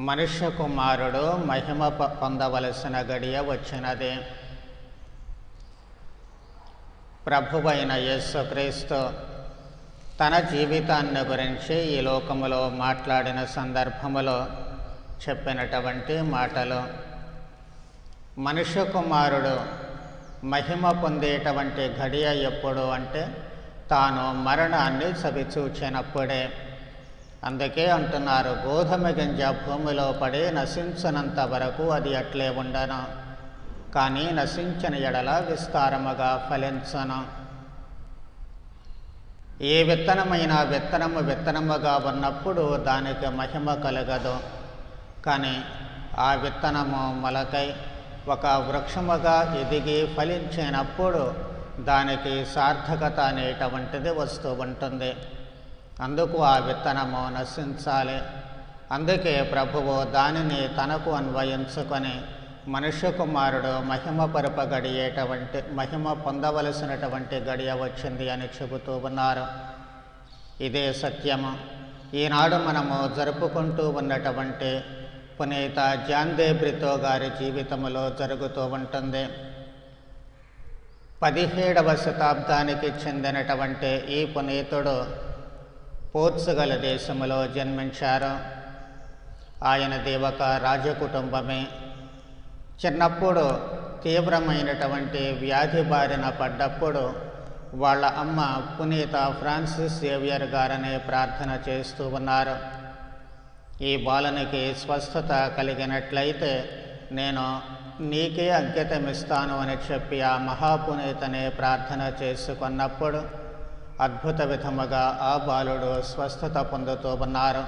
మనుష్య కుమారుడు మహిమ ప- పొందవలసిన గడియ వచ్చినది. ప్రభువైన యేసుక్రీస్తు తన జీవితాన్ని గురించి ఈ లోకములో మాట్లాడిన సందర్భములో చెప్పినటువంటి మాటలు. మనుష్య కుమారుడు మహిమ పొందేటువంటి గడియ ఎప్పుడు అంటే తాను మరణాన్ని చవిచూచినప్పుడే అందుకే అంటున్నారు గోధుమ గింజ భూమిలో పడి నశించనంత వరకు అది అట్లే ఉండను. కానీ నశించిన ఎడల విస్తారముగా ఫలించను. ఏ విత్తనమైన విత్తనము విత్తనముగా ఉన్నప్పుడు దానికి మహిమ కలగదు. కానీ ఆ విత్తనము మొలకై ఒక వృక్షముగా ఎదిగి ఫలించినప్పుడు దానికి సార్థకత అనేటువంటిది వస్తూ ఉంటుంది. అందుకు ఆ విత్తనము నశించాలి. అందుకే ప్రభువు దానిని తనకు అన్వయించుకొని మనుష్య కుమారుడు మహిమ పరప గడియేటువంటి మహిమ పొందవలసినటువంటి గడియ వచ్చింది అని చెబుతూ ఉన్నారు. ఇదే సత్యము. ఈనాడు మనము జరుపుకుంటూ ఉన్నటువంటి పునీత జాన్దే బ్రితో గారి జీవితంలో జరుగుతూ ఉంటుంది. పదిహేడవ శతాబ్దానికి చెందినటువంటి ఈ పునీతుడు పోర్చుగల్ దేశములో జన్మించారు. ఆయన దేవక రాజకుటుంబమే. చిన్నప్పుడు తీవ్రమైనటువంటి వ్యాధి బారిన పడ్డప్పుడు వాళ్ళ అమ్మ పునీత ఫ్రాన్సిస్ సేవియర్ గారనే ప్రార్థన చేస్తూ ఉన్నారు. ఈ బాలనికి స్వస్థత కలిగినట్లయితే నేను నీకే అంకితమిస్తాను అని చెప్పి ఆ మహాపునీతనే ప్రార్థన చేసుకున్నప్పుడు అద్భుత విధముగా ఆ బాలుడు స్వస్థత పొందుతూ ఉన్నారు.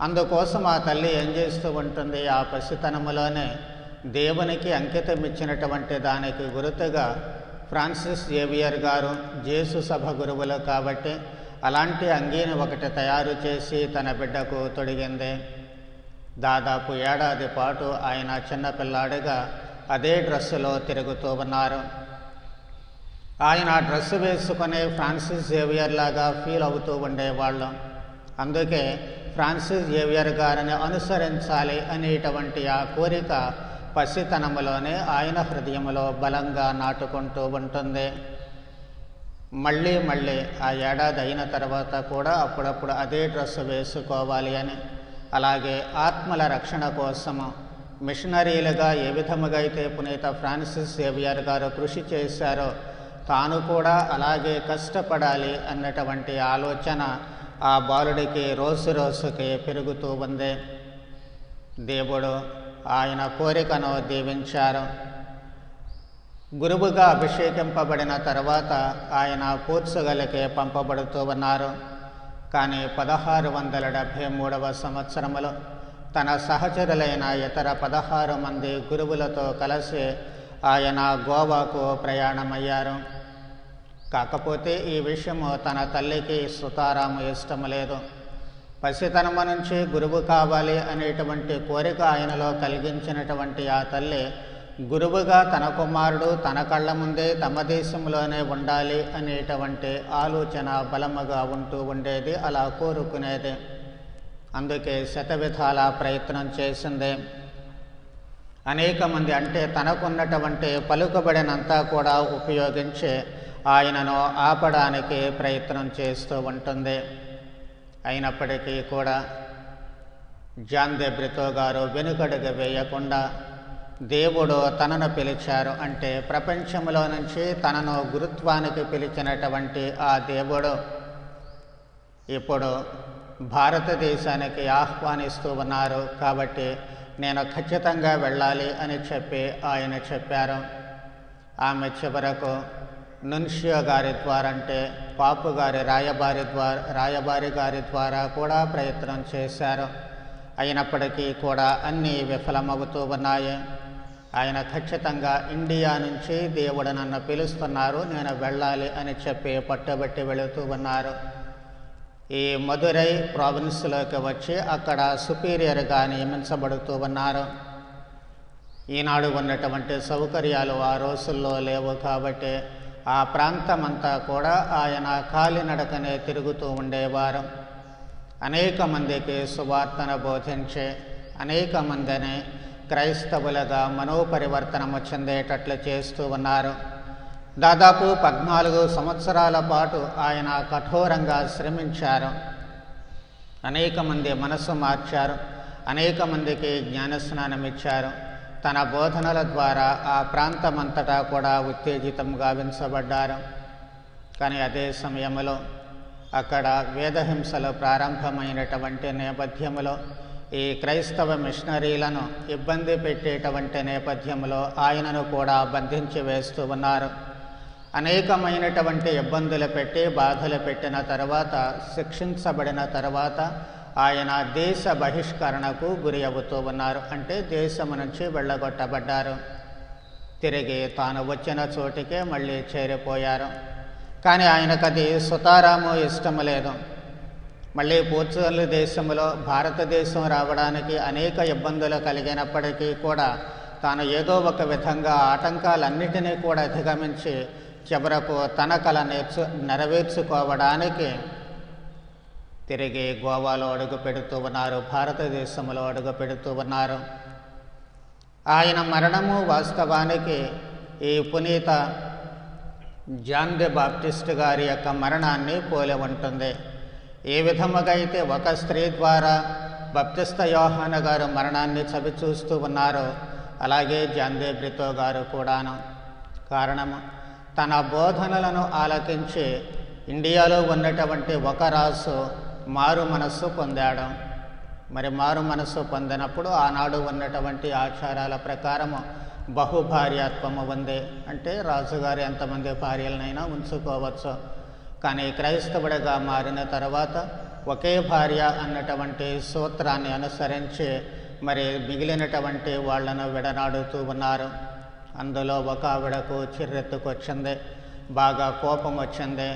అందుకోసం ఆ తల్లి ఏం చేస్తూ ఉంటుంది? ఆ పసితనములోనే దేవునికి అంకితం ఇచ్చినటువంటి దానికి గురుతుగా ఫ్రాన్సిస్ జేవియర్ గారు జేసు సభ గురువులు కాబట్టి అలాంటి అంగీని ఒకటి తయారు చేసి తన బిడ్డకు తొడిగింది. దాదాపు ఏడాది పాటు ఆయన చిన్నపిల్లాడిగా అదే డ్రెస్సులో తిరుగుతూ ఉన్నారు. ఆయన ఆ డ్రెస్సు వేసుకుని ఫ్రాన్సిస్ జేవియర్ లాగా ఫీల్ అవుతూ ఉండేవాళ్ళం. అందుకే ఫ్రాన్సిస్ జేవియర్ గారిని అనుసరించాలి అనేటువంటి ఆ కోరిక పసితనములోనే ఆయన హృదయంలో బలంగా నాటుకుంటూ ఉంటుంది. మళ్ళీ మళ్ళీ ఆ ఏడాది అయిన తర్వాత కూడా అప్పుడప్పుడు అదే డ్రెస్సు వేసుకోవాలి అని. అలాగే ఆత్మల రక్షణ కోసము మిషనరీలుగా ఏ విధముగా అయితే పునీత ఫ్రాన్సిస్ సేవియర్ గారు కృషి చేశారో తాను కూడా అలాగే కష్టపడాలి అన్నటువంటి ఆలోచన ఆ బాలుడికి రోజు రోజుకి పెరుగుతూ ఉంది. దేవుడు ఆయన కోరికను దీవించారు. గురువుగా అభిషేకింపబడిన తర్వాత ఆయన పోర్చుగల్కి పంపబడుతూ ఉన్నారు. కానీ పదహారు వందల డెబ్భై మూడవ సంవత్సరములో తన సహచరులైన ఇతర పదహారు మంది గురువులతో కలిసి ఆయన గోవాకు ప్రయాణమయ్యారు. కాకపోతే ఈ విషయము తన తల్లికి సుతారాము ఇష్టం లేదు. పసితనము నుంచి గురువు కావాలి అనేటువంటి కోరిక ఆయనలో కలిగించినటువంటి ఆ తల్లి గురువుగా తన కుమారుడు తన కళ్ళ ముందే తమ దేశంలోనే ఉండాలి అనేటువంటి ఆలోచన బలముగా ఉంటూ ఉండేది అలా కోరుకునేది. అందుకే శతవిధాల ప్రయత్నం చేసింది. అనేక మంది అంటే తనకున్నటువంటి పలుకుబడినంతా కూడా ఉపయోగించి ఆయనను ఆపడానికి ప్రయత్నం చేస్తూ ఉంటుంది. అయినప్పటికీ కూడా జాన్ దెబ్రితో గారు వెనుకడుగు వేయకుండా దేవుడు తనను పిలిచారు అంటే ప్రపంచంలో నుంచి తనను గురుత్వానికి పిలిచినటువంటి ఆ దేవుడు ఇప్పుడు భారతదేశానికి ఆహ్వానిస్తూ ఉన్నారు కాబట్టి నేను ఖచ్చితంగా వెళ్ళాలి అని చెప్పి ఆయన చెప్పారు. ఆమె చివరకు నున్షియో గారి ద్వారా అంటే పాపు గారి రాయబారి ద్వారా రాయబారి గారి ద్వారా కూడా ప్రయత్నం చేశారు. అయినప్పటికీ కూడా అన్నీ విఫలమవుతూ ఉన్నాయి. ఆయన ఖచ్చితంగా ఇండియా నుంచి దేవుడు నన్ను పిలుస్తున్నారు నేను వెళ్ళాలి అని చెప్పి పట్టుబట్టి వెళుతూ ఉన్నారు. ఈ మధురై ప్రావిన్స్లోకి వచ్చి అక్కడ సుపీరియర్గా నియమించబడుతూ ఉన్నారు. ఈనాడు ఉన్నటువంటి సౌకర్యాలు ఆ రోజుల్లో లేవు కాబట్టి ఆ ప్రాంతమంతా కూడా ఆయన కాలినడకనే తిరుగుతూ ఉండేవారు. అనేక మందికి సువార్తను బోధించి అనేక మందిని క్రైస్తవులుగా మనోపరివర్తనము చెందేటట్లు చేస్తూ ఉన్నారు. దాదాపు పద్నాలుగు సంవత్సరాల పాటు ఆయన కఠోరంగా శ్రమించారు. అనేక మంది మనసు మార్చారు. అనేక మందికి జ్ఞానస్నానం ఇచ్చారు. తన బోధనల ద్వారా ఆ ప్రాంతమంతటా కూడా ఉత్తేజితం గావించబడ్డారు కానీ అదే సమయంలో అక్కడ వేదహింసలు ప్రారంభమైనటువంటి నేపథ్యంలో ఈ క్రైస్తవ మిషనరీలను ఇబ్బంది పెట్టేటువంటి నేపథ్యంలో ఆయనను కూడా బంధించి వేస్తూ ఉన్నారు. అనేకమైనటువంటి ఇబ్బందులు పెట్టి బాధలు పెట్టిన తర్వాత శిక్షించబడిన తర్వాత ఆయన దేశ బహిష్కరణకు గురి అవుతూ ఉన్నారు. అంటే దేశం నుంచి వెళ్ళగొట్టబడ్డారు. తిరిగి తాను వచ్చిన చోటికే మళ్ళీ చేరిపోయారు. కానీ ఆయనకు అది సుతారాము ఇష్టం లేదు. మళ్ళీ పోర్చుగల్ దేశంలో భారతదేశం రావడానికి అనేక ఇబ్బందులు కలిగినప్పటికీ కూడా తాను ఏదో ఒక విధంగా ఆటంకాలన్నిటినీ కూడా అధిగమించి చివరకు తన కళ నేర్చు నెరవేర్చుకోవడానికి తిరిగి గోవాలో అడుగు పెడుతూ ఉన్నారు. భారతదేశంలో అడుగు పెడుతూ ఉన్నారు. ఆయన మరణము వాస్తవానికి ఈ పునీత జాన్ ది బాప్టిస్ట్ గారి యొక్క మరణాన్ని పోలి ఉంటుంది. ఏ విధముగా అయితే ఒక స్త్రీ ద్వారా బప్తిస్త యోహాన గారు మరణాన్ని చవి చూస్తూ ఉన్నారో అలాగే జాందే బ్రితో గారు కూడాను. కారణము తన బోధనలను ఆలకించి ఇండియాలో ఉన్నటువంటి ఒక రాసు మారు మనస్సు పొందాడు. మరి మారు మనస్సు పొందినప్పుడు ఆనాడు ఉన్నటువంటి ఆచారాల ప్రకారము బహుభార్యాత్వము ఉంది. అంటే రాజుగారు ఎంతమంది భార్యలనైనా ఉంచుకోవచ్చు. కానీ క్రైస్తవుడిగా మారిన తర్వాత ఒకే భార్య అన్నటువంటి సూత్రాన్ని అనుసరించి మరి మిగిలినటువంటి వాళ్ళను విడనాడుతూ ఉన్నారు. అందులో ఒక ఆవిడకు చిర్రెత్తుకొచ్చింది బాగా కోపం వచ్చింది.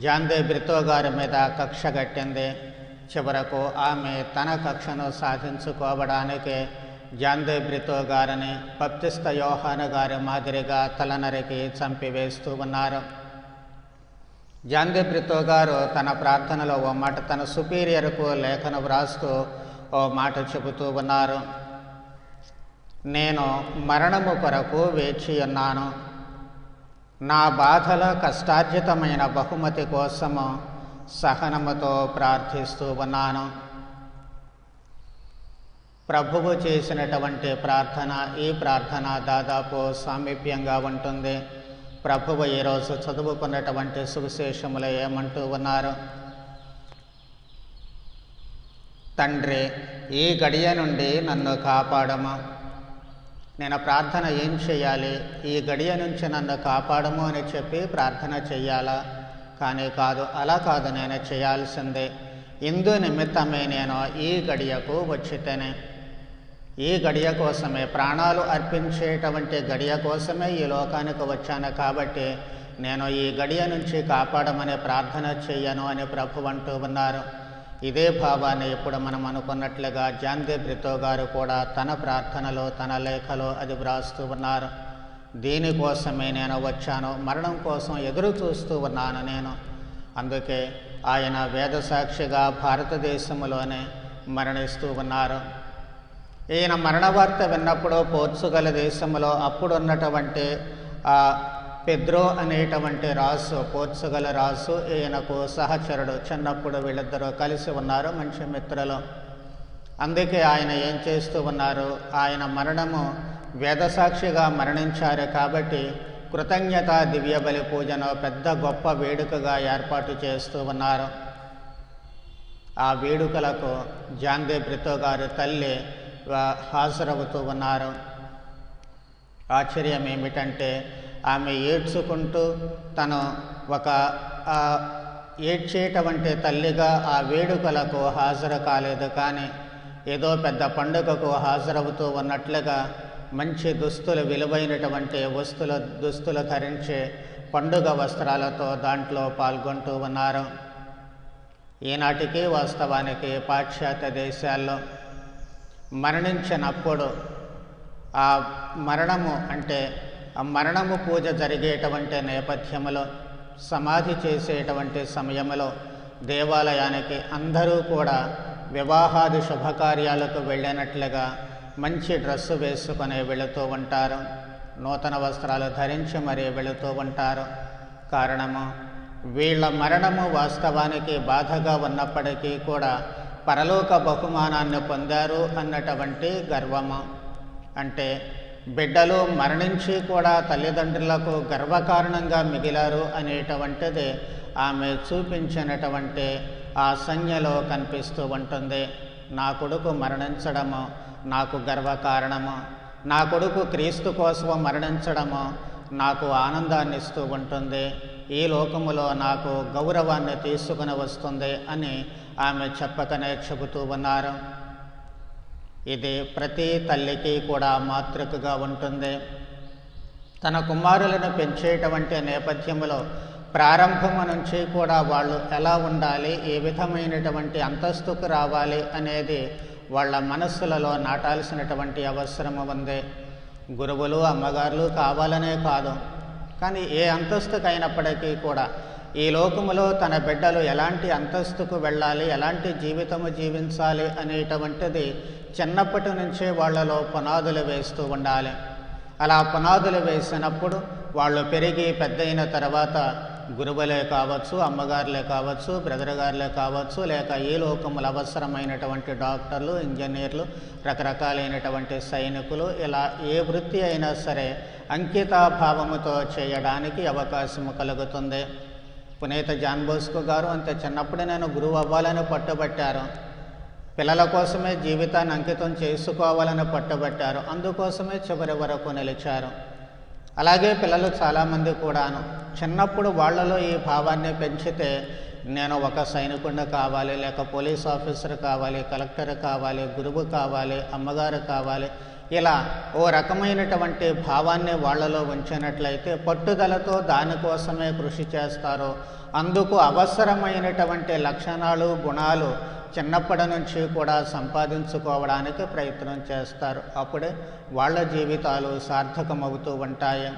జాందే బ్రితో గారి మీద కక్ష కట్టింది చివరకు ఆమె తన కక్షను సాధించుకోవడానికి జాందే బ్రితో గారిని బప్తిస్త యోహాను గారి మాదిరిగా తలనరికి చంపివేస్తూ ఉన్నారు. జాందే బ్రితో గారు తన ప్రార్థనలో ఓ మాట తన సుపీరియర్కు లేఖను వ్రాస్తూ ఓ మాట చెబుతూ ఉన్నారు. నేను మరణము కొరకు వేచి ఉన్నాను. నా బాధల కష్టార్జితమైన బహుమతి కోసము సహనముతో ప్రార్థిస్తూ ఉన్నాను. ప్రభువు చేసినటువంటి ప్రార్థన ఈ ప్రార్థన దాదాపు సామీప్యంగా ఉంటుంది. ప్రభువు ఈరోజు చదువుకున్నటువంటి సువిశేషములు ఏమంటూ ఉన్నారు? తండ్రి ఈ గడియ నుండి నన్ను కాపాడము. నేను ప్రార్థన ఏం చేయాలి? ఈ గడియ నుంచి నన్ను కాపాడము అని చెప్పి ప్రార్థన చెయ్యాలా కానీ కాదు అలా కాదు నేను చేయాల్సిందే. ఇందు నిమిత్తమే నేను ఈ గడియకు వచ్చితేనే. ఈ గడియ కోసమే ప్రాణాలు అర్పించేటువంటి గడియ కోసమే ఈ లోకానికి వచ్చాను కాబట్టి నేను ఈ గడియ నుంచి కాపాడమని ప్రార్థన చెయ్యను అని ప్రభు అంటూ ఉన్నారు. ఇదే భావాన్ని ఇప్పుడు మనం అనుకున్నట్లుగా జాందే బ్రితో గారు కూడా తన ప్రార్థనలో తన లేఖలో అది వ్రాస్తూ ఉన్నారు. దీనికోసమే నేను వచ్చాను మరణం కోసం ఎదురు చూస్తూ ఉన్నాను నేను. అందుకే ఆయన వేదసాక్షిగా భారతదేశంలోనే మరణిస్తూ ఉన్నారు. ఈయన మరణ వార్త విన్నప్పుడు పోర్చుగల్ దేశంలో అప్పుడు ఉన్నటువంటి ఆ పెద్రో అనేటువంటి రాసు పోర్చుగల రాసు ఈయనకు సహచరుడు. చిన్నప్పుడు వీళ్ళిద్దరూ కలిసి ఉన్నారు మంచి మిత్రులు. అందుకే ఆయన ఏం చేస్తూ ఉన్నారు? ఆయన మరణము వేదసాక్షిగా మరణించారు కాబట్టి కృతజ్ఞత దివ్యబలి పూజను పెద్ద గొప్ప వేడుకగా ఏర్పాటు చేస్తూ ఉన్నారు. ఆ వేడుకలకు జాందే బ్రితో గారి తల్లి హాజరవుతూ ఉన్నారు. ఆశ్చర్యం ఏమిటంటే ఆమె ఏడ్చుకుంటూ తను ఒక ఆ, ఏడ్చేటువంటి తల్లిగా ఆ వేడుకలకు హాజరు కాలేదు కానీ ఏదో పెద్ద పండుగకు హాజరవుతూ ఉన్నట్లుగా మంచి దుస్తులు విలువైనటువంటి వస్తుల దుస్తులు ధరించే పండుగ వస్త్రాలతో దాంట్లో పాల్గొంటూ ఉన్నారు. ఈనాటికి వాస్తవానికి పాశ్చాత్య దేశాల్లో మరణించినప్పుడు ఆ మరణము అంటే ఆ మరణము పూజ జరిగేటువంటి నేపథ్యంలో సమాధి చేసేటువంటి సమయంలో దేవాలయానికి అందరూ కూడా వివాహాది శుభకార్యాలకు వెళ్ళినట్లుగా మంచి డ్రెస్సు వేసుకొని వెళుతూ ఉంటారు. నూతన వస్త్రాలు ధరించి మరీ వెళుతూ ఉంటారు. కారణము వీళ్ళ మరణము వాస్తవానికి బాధగా ఉన్నప్పటికీ కూడా పరలోక బహుమానాన్ని పొందారు అన్నటువంటి గర్వము. అంటే బిడ్డలు మరణించి కూడా తల్లిదండ్రులకు గర్వకారణంగా మిగిలారు అనేటువంటిది ఆమె చూపించినటువంటి ఆ సంజ్ఞలో కనిపిస్తూ ఉంటుంది. నా కొడుకు మరణించడము నాకు గర్వకారణము. నా కొడుకు క్రీస్తు కోసం మరణించడము నాకు ఆనందాన్ని ఇస్తూ ఉంటుంది. ఈ లోకములో నాకు గౌరవాన్ని తీసుకుని వస్తుంది అని ఆమె చెప్పకనే చెబుతూ ఉన్నారు. ఇది ప్రతి తల్లికి కూడా మాతృకగా ఉంటుంది. తన కుమారులను పెంచేటువంటి నేపథ్యంలో ప్రారంభం నుంచి కూడా వాళ్ళు ఎలా ఉండాలి ఏ విధమైనటువంటి అంతస్తుకు రావాలి అనేది వాళ్ళ మనస్సులలో నాటాల్సినటువంటి అవసరము ఉంది. గురువులు అమ్మగారులు కావాలనే కాదు. కానీ ఏ అంతస్తుకైనప్పటికీ కూడా ఈ లోకములో తన బిడ్డలు ఎలాంటి అంతస్తుకు వెళ్ళాలి ఎలాంటి జీవితము జీవించాలి అనేటువంటిది చిన్నప్పటి నుంచే వాళ్ళలో పునాదులు వేస్తూ ఉండాలి. అలా పునాదులు వేసినప్పుడు వాళ్ళు పెరిగి పెద్దయిన తర్వాత గురువులే కావచ్చు అమ్మగారులే కావచ్చు బ్రదర్ గారులే కావచ్చు లేక ఈ లోకములు అవసరమైనటువంటి డాక్టర్లు ఇంజనీర్లు రకరకాలైనటువంటి సైనికులు ఇలా ఏ వృత్తి అయినా సరే అంకితాభావముతో చేయడానికి అవకాశము కలుగుతుంది. పునీత జాన్ బోస్కో గారు అంత చిన్నప్పుడు నేను గురువు అవ్వాలని పట్టుబట్టారు. పిల్లల కోసమే జీవితాన్ని అంకితం చేసుకోవాలని పట్టుబట్టారు. అందుకోసమే చివరి వరకు నిలిచారు. అలాగే పిల్లలు చాలామంది కూడాను. చిన్నప్పుడు వాళ్ళలో ఈ భావాన్ని పెంచితే నేను ఒక సైనికుడిని కావాలి లేక పోలీస్ ఆఫీసర్ కావాలి కలెక్టర్ కావాలి గురువు కావాలి అమ్మగారు కావాలి ఇలా ఓ రకమైనటువంటి భావాన్ని వాళ్ళలో ఉంచినట్లయితే పట్టుదలతో దానికోసమే కృషి చేస్తారు అందుకు అవసరమైనటువంటి లక్షణాలు గుణాలు చిన్నప్పటి నుంచి కూడా సంపాదించుకోవడానికి ప్రయత్నం చేస్తారు. అప్పుడే వాళ్ళ జీవితాలు సార్థకమవుతూ ఉంటాయి.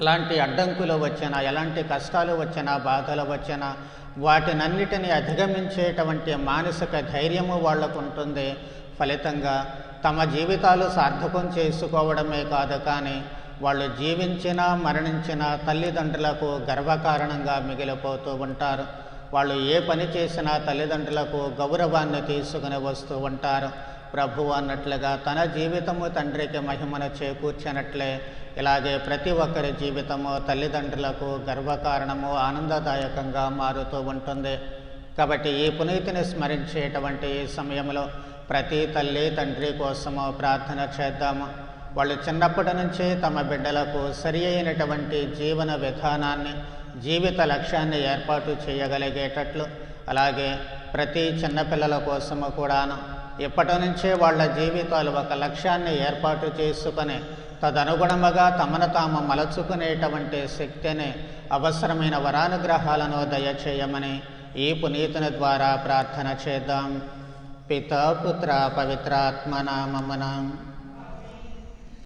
ఎలాంటి అడ్డంకులు వచ్చినా ఎలాంటి కష్టాలు వచ్చినా బాధలు వచ్చినా వాటినన్నిటిని అధిగమించేటువంటి మానసిక ధైర్యము వాళ్ళకు ఉంటుంది. ఫలితంగా తమ జీవితాలు సార్థకం చేసుకోవడమే కాదు కానీ వాళ్ళు జీవించినా మరణించినా తల్లిదండ్రులకు గర్వకారణంగా మిగిలిపోతూ ఉంటారు. వాళ్ళు ఏ పని చేసినా తల్లిదండ్రులకు గౌరవాన్ని తీసుకుని వస్తూ ఉంటారు. ప్రభు అన్నట్లుగా తన జీవితము తండ్రికి మహిమను చేకూర్చినట్లే ఇలాగే ప్రతి ఒక్కరి జీవితము తల్లిదండ్రులకు గర్వకారణము ఆనందదాయకంగా మారుతూ ఉంటుంది. కాబట్టి ఈ పునీతిని స్మరించేటువంటి ఈ సమయంలో ప్రతి తల్లి తండ్రి కోసము ప్రార్థన చేద్దాము. వాళ్ళు చిన్నప్పటి నుంచే తమ బిడ్డలకు సరి అయినటువంటి జీవన విధానాన్ని జీవిత లక్ష్యాన్ని ఏర్పాటు చేయగలిగేటట్లు. అలాగే ప్రతి చిన్నపిల్లల కోసము కూడాను ఇప్పటి నుంచే వాళ్ళ జీవితాలు ఒక లక్ష్యాన్ని ఏర్పాటు చేసుకొని తదనుగుణముగా తమను తాము మలచుకునేటువంటి శక్తిని అవసరమైన వరానుగ్రహాలను దయచేయమని ఈ పునీతుని ద్వారా ప్రార్థన చేద్దాం. पिता पुत्र पवित्रात्मना मम नाम